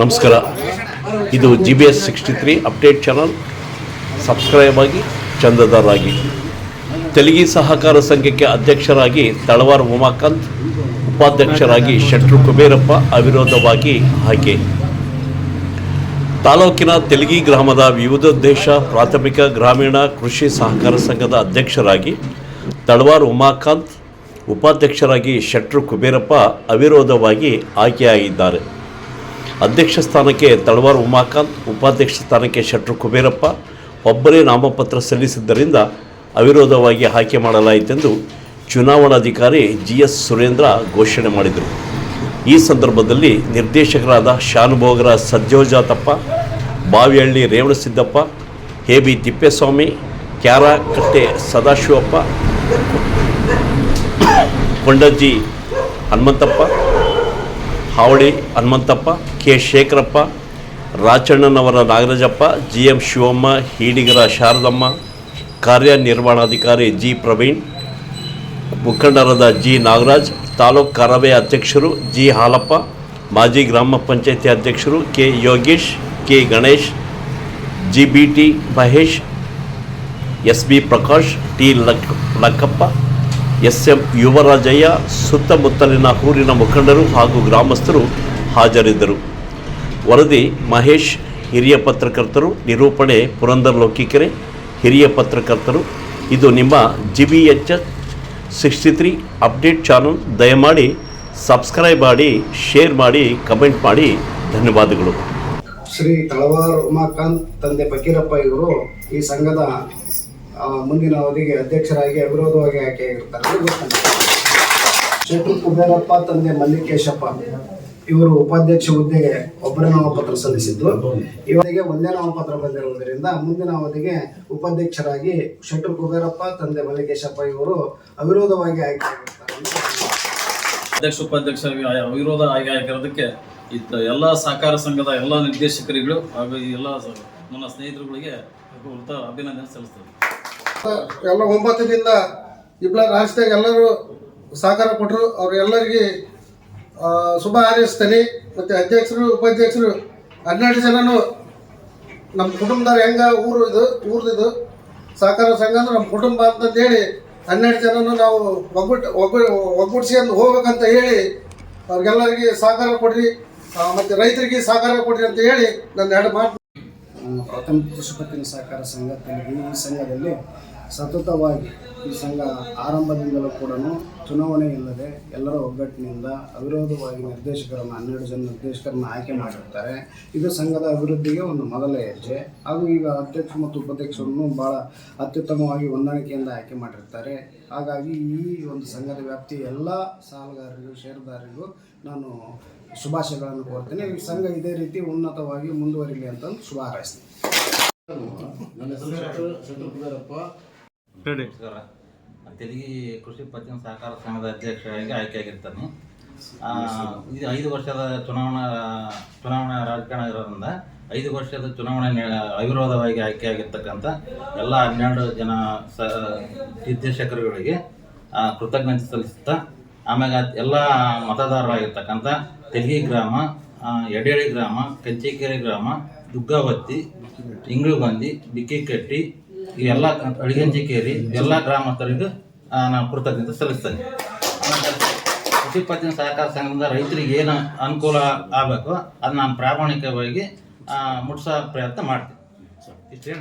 ನಮಸ್ಕಾರ. ಇದು G B S sixty three update channel subscribe ಆಗಿ ಚಂದದಾರರಾಗಿ ತೆಲುಗಿ ಸಹಕಾರ ಸಂಘಕ್ಕೆ ಅಧ್ಯಕ್ಷರಾಗಿ ತಳವಾರ್ ಉಮಾಕಾಂತ್, ಉಪಾಧ್ಯಕ್ಷರಾಗಿ ಶೆಟ್ರು ಕುಬೇರಪ್ಪ ಅವಿರೋಧವಾಗಿ ಆಯ್ಕೆ ತಾಲೂಕಿನ ತೆಲುಗಿ ಗ್ರಾಮದ ವಿವಿಧೋದ್ದೇಶ ಪ್ರಾಥಮಿಕ, ಗ್ರಾಮೀಣ, ಕೃಷಿ ಸಹಕಾರ ಸಂಘದ ಅಧ್ಯಕ್ಷರಾಗಿ ತಳವಾರ್ ಉಮಾಕಾಂತ್, ಉಪಾಧ್ಯಕ್ಷರಾಗಿ ಶೆಟ್ರು ಕುಬೇರಪ್ಪ ಅವಿರೋಧವಾಗಿ ಆಯ್ಕೆಯಾಗಿದ್ದಾರೆ. ಅಧ್ಯಕ್ಷ ಸ್ಥಾನಕ್ಕೆ ತಳವಾರ್ ಉಮಾಕಾಂತ್, ಉಪಾಧ್ಯಕ್ಷ ಸ್ಥಾನಕ್ಕೆ ಶೆಟ್ರು ಕುಬೇರಪ್ಪ. ಒಬ್ಬರೇ ನಾಮಪತ್ರ ಸಲ್ಲಿಸಿದ್ದರಿಂದ ಅವಿರೋಧವಾಗಿ ಆಯ್ಕೆ ಮಾಡಲಾಯಿತೆಂದು ಚುನಾವಣಾಧಿಕಾರಿ ಜಿ ಎಸ್ ಸುರೇಂದ್ರ ಘೋಷಣೆ ಮಾಡಿದರು. ಈ ಸಂದರ್ಭದಲ್ಲಿ ನಿರ್ದೇಶಕರಾದ ಶಾನುಭೋಗರ Sajjojatappa, Bavihalli Revanasiddappa, A B Tippeswamy, Kyarakatte Sadashivappa, Kondajji Hanumanthappa Havali Hanumanthappa, K. Shekharappa, ರಾಚಣ್ಣನವರ Nagarajappa G M Shivamma, ಹೀಡಿಗರ ಶಾರದಮ್ಮ, ಕಾರ್ಯನಿರ್ವಹಣಾಧಿಕಾರಿ ಜಿ. ಪ್ರವೀಣ್, ಮುಖಂಡರಾದ ಜಿ. ನಾಗರಾಜ್, ತಾಲೂಕು ಕರವೇ ಅಧ್ಯಕ್ಷರು ಜಿ. ಹಾಲಪ್ಪ, ಮಾಜಿ ಗ್ರಾಮ ಪಂಚಾಯತಿ ಅಧ್ಯಕ್ಷರು K. Yogesh, K. Ganesh, G. B. T. Mahesh, S. B. Prakash, T. Luck, Lakkappa S M Yuvarajaiah ಸುತ್ತಮುತ್ತಲಿನ ಊರಿನ ಮುಖಂಡರು ಹಾಗೂ ಗ್ರಾಮಸ್ಥರು ಹಾಜರಿದ್ದರು. ವರದಿ ಮಹೇಶ್, ಹಿರಿಯ ಪತ್ರಕರ್ತರು, ನಿರೂಪಣೆ ಪುರಂದರ್ ಲೋಕಿಕೆರೆ ಹಿರಿಯ ಪತ್ರಕರ್ತರು. ಇದು ನಿಮ್ಮ G B H S sixty three update channel. ದಯಮಾಡಿ ಸಬ್ಸ್ಕ್ರೈಬ್ ಮಾಡಿ, ಶೇರ್ ಮಾಡಿ, ಕಮೆಂಟ್ ಮಾಡಿ. ಧನ್ಯವಾದಗಳು. ಶ್ರೀ ತಳವಾರ್ ಉಮಾಕಾಂತ್ ತಂದೆ ಫಕೀರಪ್ಪ ಇವರು ಈ ಸಂಘದ ಮುಂದಿನ ಅವಧಿಗೆ ಅಧ್ಯಕ್ಷರಾಗಿ ಅವಿರೋಧವಾಗಿ ಆಯ್ಕೆ ಆಗಿರ್ತಾರೆ. ಶೆಟ್ರು ಕುಬೇರಪ್ಪ ತಂದೆ ಮಲ್ಲಿಕೇಶಪ್ಪ, ಇವರು ಉಪಾಧ್ಯಕ್ಷ ಹುದ್ದೆಗೆ ಒಬ್ಬರೇ ನಾಮಪತ್ರ ಸಲ್ಲಿಸಿದ್ದು. ಇವರಿಗೆ ಒಂದೇ ನಾಮಪತ್ರ ಬಂದಿರುವುದರಿಂದ ಮುಂದಿನ ಅವಧಿಗೆ ಉಪಾಧ್ಯಕ್ಷರಾಗಿ ಶೆಟ್ರು ಕುಬೇರಪ್ಪ, ತಂದೆ ಮಲ್ಲಿಕೇಶಪ್ಪ ಇವರು ಅವಿರೋಧವಾಗಿ ಆಯ್ಕೆ ಆಗಿರ್ತಾರೆ ಅಧ್ಯಕ್ಷ, ಉಪಾಧ್ಯಕ್ಷ ಅವಿರೋಧ ಆಯ್ಕೆ ಆಗಿರೋದಕ್ಕೆ ಇತ್ತ ಎಲ್ಲ ಸಹಕಾರ ಸಂಘದ ಎಲ್ಲ ನಿರ್ದೇಶಕರಿಗಳು ಹಾಗೂ ಎಲ್ಲ ನನ್ನ ಸ್ನೇಹಿತರುಗಳಿಗೆ ಅಭಿನಂದನೆ ಸಲ್ಲಿಸ್ತೇವೆ ಎಲ್ಲ ಒಂಬತ್ತು ದಿನದ ಇಬ್ಬಳ ರಾಜ್ಯದಾಗ ಎಲ್ಲರೂ ಸಹಕಾರ ಕೊಟ್ಟರು ಅವರೆಲ್ಲರಿಗೆ ಶುಭ ಹಾರೈಸ್ತೇನೆ. ಮತ್ತು ಅಧ್ಯಕ್ಷರು, ಉಪಾಧ್ಯಕ್ಷರು, ಹನ್ನೆರಡು ಜನನು ನಮ್ಮ ಕುಟುಂಬದವ್ರು ಹೆಂಗೆ ಊರು ಇದು, ಊರ್ದಿದು, ಸಹಕಾರ ಸಂಘ ಅಂದ್ರೆ ನಮ್ಮ ಕುಟುಂಬ ಅಂತಂದೇಳಿ ಹನ್ನೆರಡು ಜನನು ನಾವು ಒಗ್ಗಟ್ಟು ಒಗ್ಗು ಒಗ್ಗೂಡಿಸ್ಕೊಂಡು ಹೋಗ್ಬೇಕಂತ ಹೇಳಿ ಅವ್ರಿಗೆಲ್ಲರಿಗೆ ಸಹಕಾರ ಕೊಡ್ರಿ. ಮತ್ತೆ ರೈತರಿಗೆ ಸಹಕಾರ ಕೊಡ್ರಿ ಅಂತ ಹೇಳಿ ನನ್ನ ಎರಡು ಮಾತು ನಮ್ಮ ಪ್ರಥಮ ಪಶುಪತಿನ ಸಹಕಾರ ಸಂಘ ತೆಲುಗು ಈ ಸಂಘದಲ್ಲಿ ಸತತವಾಗಿ ಈ ಸಂಘ ಆರಂಭದಿಂದಲೂ ಕೂಡ ಚುನಾವಣೆ ಇಲ್ಲದೆ ಎಲ್ಲರ ಒಗ್ಗಟ್ಟಿನಿಂದ ಅವಿರೋಧವಾಗಿ ನಿರ್ದೇಶಕರನ್ನು, ಹನ್ನೆರಡು ಜನ ನಿರ್ದೇಶಕರನ್ನು ಆಯ್ಕೆ ಮಾಡಿರ್ತಾರೆ. ಇದು ಸಂಘದ ಅಭಿವೃದ್ಧಿಗೆ ಒಂದು ಮೊದಲ ಹೆಜ್ಜೆ. ಹಾಗೂ ಈಗ ಅಧ್ಯಕ್ಷ ಮತ್ತು ಉಪಾಧ್ಯಕ್ಷರನ್ನು ಭಾಳ ಅತ್ಯುತ್ತಮವಾಗಿ ಹೊಂದಾಣಿಕೆಯಿಂದ ಆಯ್ಕೆ ಮಾಡಿರ್ತಾರೆ. ಹಾಗಾಗಿ ಈ ಒಂದು ಸಂಘದ ವ್ಯಾಪ್ತಿ ಎಲ್ಲ ಸಾಲಗಾರರಿಗೂ, ಷೇರುದಾರರಿಗೂ ನಾನು ಶುಭಾಶಯಗಳನ್ನು ಕೋರ್ತೇನೆ. ಈ ಸಂಘ ಇದೇ ರೀತಿ ಉನ್ನತವಾಗಿ ಮುಂದುವರಿಲಿ ಅಂತಂದು ಶುಭ ಹಾರೈಸ್ತೀನಿ. ನಮಸ್ಕಾರ ತೆಲಗಿ ಕೃಷಿ ಪತ್ತಿನ ಸಹಕಾರ ಸಂಘದ ಅಧ್ಯಕ್ಷರಾಗಿ ಆಯ್ಕೆಯಾಗಿರ್ತಾನೆ. ಇದು ಐದು ವರ್ಷದ ಚುನಾವಣಾ ಚುನಾವಣಾ ರಾಜಕಾರಣ ಇರೋದ್ರಿಂದ ಐದು ವರ್ಷದ ಚುನಾವಣೆ ಅವಿರೋಧವಾಗಿ ಆಯ್ಕೆಯಾಗಿರ್ತಕ್ಕಂಥ ಎಲ್ಲ ಹನ್ನೆರಡು ಜನ ಸ, ನಿರ್ದೇಶಕರುಗಳಿಗೆ ಕೃತಜ್ಞತೆ ಸಲ್ಲಿಸುತ್ತಾ, ಆಮ್ಯಾಗ ಎಲ್ಲ ಮತದಾರರಾಗಿರ್ತಕ್ಕಂಥ ತೆಲಗಿ ಗ್ರಾಮ ಎಡೇಳಿ ಗ್ರಾಮ, ಕಂಚಿಕೆರೆ ಗ್ರಾಮ ದುಗ್ಗಾವತ್ತಿ ಇಂಗ್ಳುಬಂದಿ ಬಿಕ್ಕಿಕಟ್ಟಿ ಇವೆಲ್ಲ ಅಡಿಗಂಜಿಕೇರಿ ಎಲ್ಲ ಗ್ರಾಮಸ್ಥರಿಗೂ ನಾನು ಕೃತಜ್ಞತೆ ಸಲ್ಲಿಸ್ತೇನೆ ಕೃಷಿ ಪತ್ತಿನ ಸಹಕಾರ ಸಂಘದಿಂದ ರೈತರಿಗೆ ಏನು ಅನುಕೂಲ ಆಗಬೇಕು ಅದು ನಾನು ಪ್ರಾಮಾಣಿಕವಾಗಿ ಮುಟ್ಸೋ ಪ್ರಯತ್ನ ಮಾಡ್ತೀನಿ. ಇಷ್ಟೇ